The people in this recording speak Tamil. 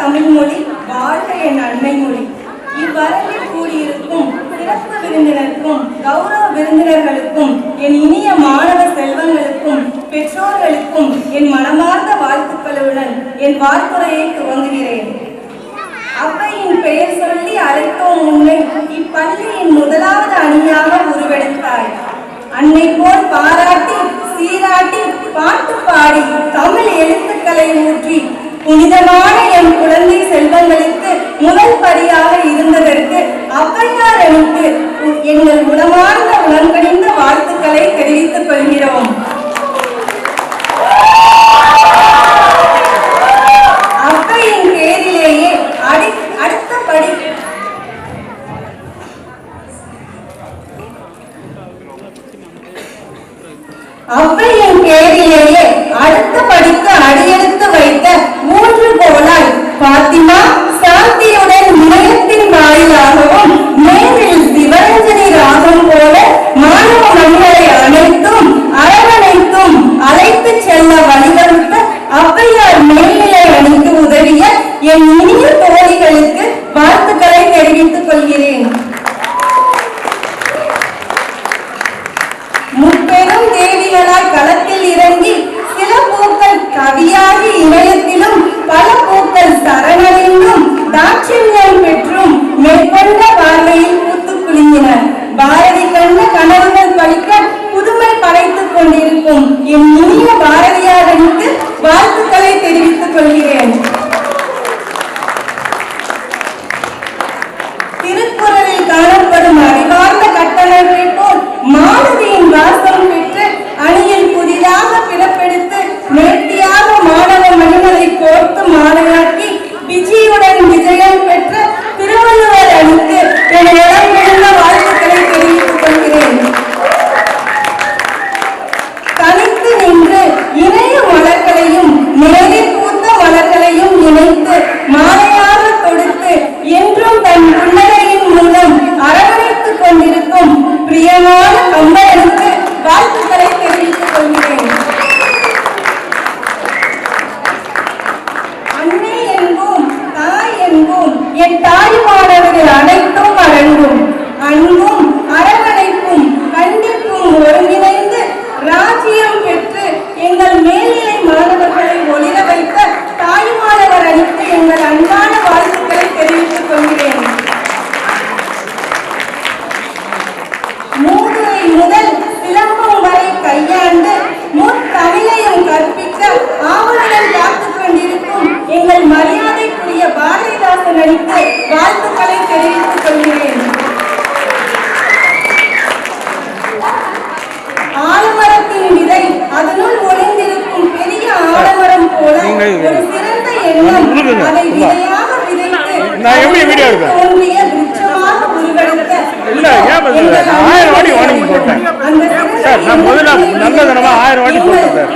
தமிழ்மொழி வாழ்க என் அன்னை மொழி இவ்வரங்கில் கூடியிருக்கும் சிறப்பு விருந்தினருக்கும் கௌரவ விருந்தினர்களுக்கும் என் இனிய மாணவ செல்வங்களுக்கும் பெற்றோர்களுக்கும் என் மனமார்ந்த வாழ்த்துக்களுடன் என் வாழ்த்துறையை துவங்குகிறேன். அவ்வையின் பெயர் சொல்லி அழைத்தோம் உன்னை இப்பள்ளியின் முதலாவது அணியாக உருவெடுத்தாய். அன்னை போல் பாராட்டி சீராட்டி பாட்டு பாடி தமிழ் எழுத்துக்களை ஊற்றி புனிதமான என் குழந்தை செல்வங்களுக்கு முதல் படியாக இருந்ததற்கு அவ்வையார் எனக்கு எங்கள் குணமார்ந்த உடன்கணிந்த வாழ்த்துக்களை தெரிவித்துக் கொள்கிறோம். அவ்வையின் பேரிலேயே அடி அடுத்த படி பேரிலேயே அடுத்த படிக்கு அடியெடுத்து மணிகளை அனைத்தும் அரவணைத்தும் அழைத்து செல்ல வழிவகுத்த ஔவையார் மேல்நிலை அணிக்கு உதவிய என் இனிய தோழிகளுக்கு வாழ்த்துக்களை தெரிவித்துக் கொள்கிறேன். முப்பெரும் தேவிகளாய் களத்தில் இறங்கி சில பூக்கள் கவியாகி இணையத்திலும் பல பூக்கள் சரணடைந்தும் தாட்சியம் பெற்றும் மேற்கொண்ட பார்வையில் பூத்து குலுங்கின. கொண்டிருக்கும் என் நான் எப்படி வீடியோ எடுப்பேன்? இல்ல, ஏன் ஆயிரம் வாட்டி warning போட்டேன். சார், நான் முதல்ல நல்ல தடவை ஆயிரம் வாட்டி போட்டேன் சார்.